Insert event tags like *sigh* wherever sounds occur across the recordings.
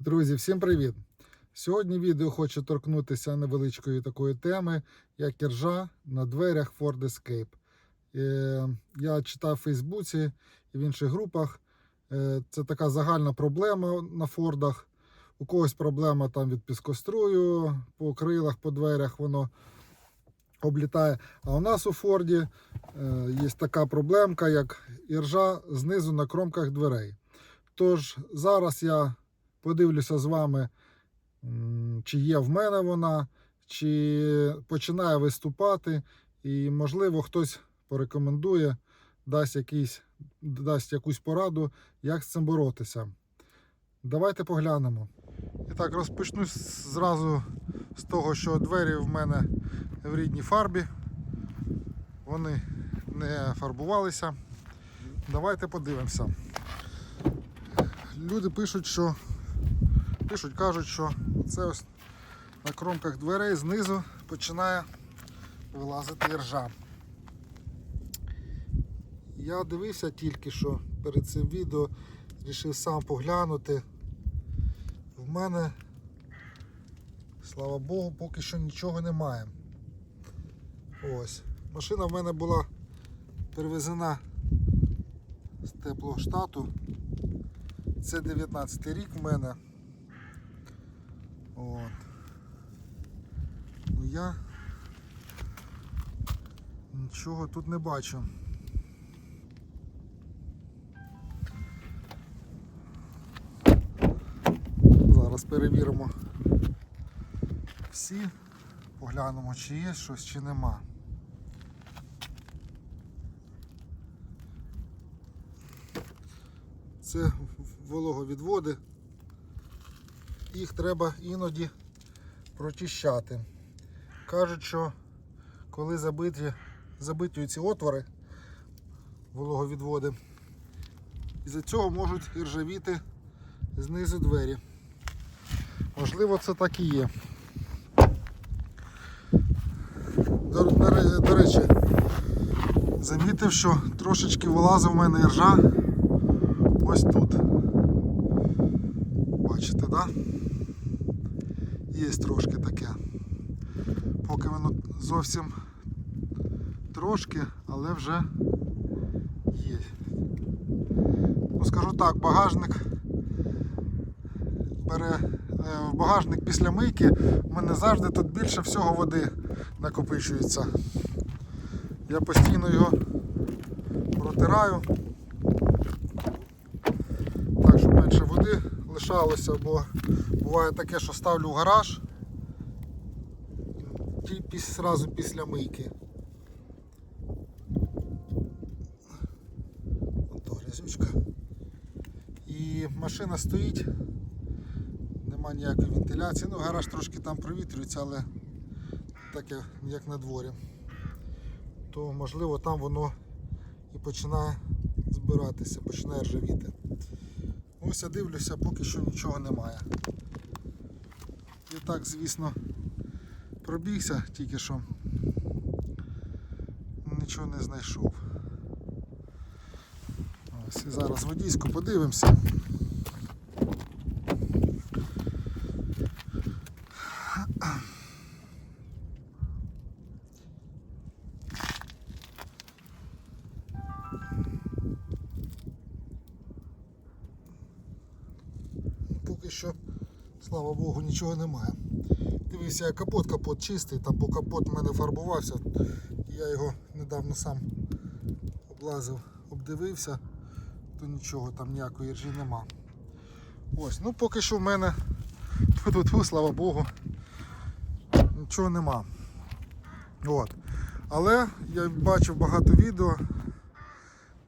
Друзі, всім привіт! Сьогодні відео хочу торкнутися невеличкої такої теми, як іржа на дверях Ford Escape. Е, я читав в Фейсбуці і в інших групах. Е, це така загальна проблема на Фордах. У когось проблема там від піскострую, по крилах, по дверях воно облітає. А у нас у Форді е, є така проблемка, як іржа знизу на кромках дверей. Тож зараз я подивлюся з вами, чи є в мене вона, чи починає виступати, і, можливо, хтось порекомендує, дасть, якийсь, дасть якусь пораду, як з цим боротися. Давайте поглянемо. І так, розпочну зразу з того, що двері в мене в рідній фарбі. Вони не фарбувалися. Давайте подивимося. Люди пишуть, що пишуть, кажуть, що це ось на кромках дверей знизу починає вилазити іржа. Я дивився тільки що перед цим відео, вирішив сам поглянути. В мене, слава Богу, поки що нічого немає. Ось. Машина в мене була перевезена з теплого штату. Це 19 рік в мене. От. Ну я нічого тут не бачу. Зараз перевіримо всі, поглянемо, чи є щось, чи нема. Це вологовідводи. Їх треба іноді прочищати. Кажуть, що коли забиті, забиті ці отвори, вологовідводи, із-за цього можуть іржавіти знизу двері. Можливо, це так і є. До, до до речі, замітив, що трошечки вилазив в мене іржа ось тут. Бачите? Да? Є трошки таке. Поки воно зовсім трошки, але вже є. Ну, скажу так, багажник бере е, в багажник після мийки, в мене завжди тут більше всього води накопичується. Я постійно його протираю. Так, щоб менше води лишалося, бо буває таке, що ставлю в гараж піс- після мийки. Ото грязючка. І машина стоїть, нема ніякої вентиляції. Ну, гараж трошки там провітрюється, але таке, як на дворі. То можливо там воно і починає збиратися, починає ржавіти. Ось я дивлюся, поки що нічого немає. І так, звісно, пробігся тільки що. Нічого не знайшов. Ось і зараз водійську подивимося. Слава Богу, нічого немає. Дивився, я капот, капот чистий, там бо капот в мене фарбувався. Я його недавно сам облазив, обдивився, то нічого там ніякої ржі нема. Ось, ну поки що в мене *laughs* тут, слава Богу, нічого нема. От. Але я бачив багато відео,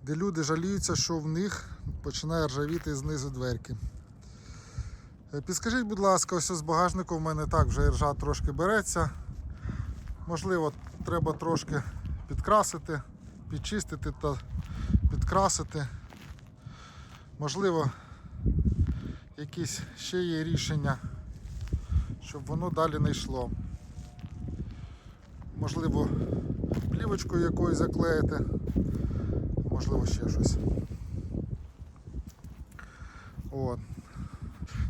де люди жаліються, що в них починає ржавіти знизу дверки. Е, Підскажіть, будь ласка, ось з багажнику в мене так вже ржа трошки береться. Можливо, треба трошки підкрасити, підчистити та підкрасити. Можливо, якісь ще є рішення, щоб воно далі не йшло. Можливо, плівочкою якоюсь заклеїти, можливо, ще щось. От.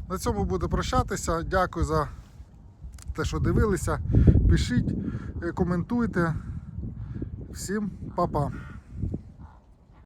На цьому буду прощатися. Дякую за те, що дивилися. Пишіть, е, коментуйте. Всім па-па.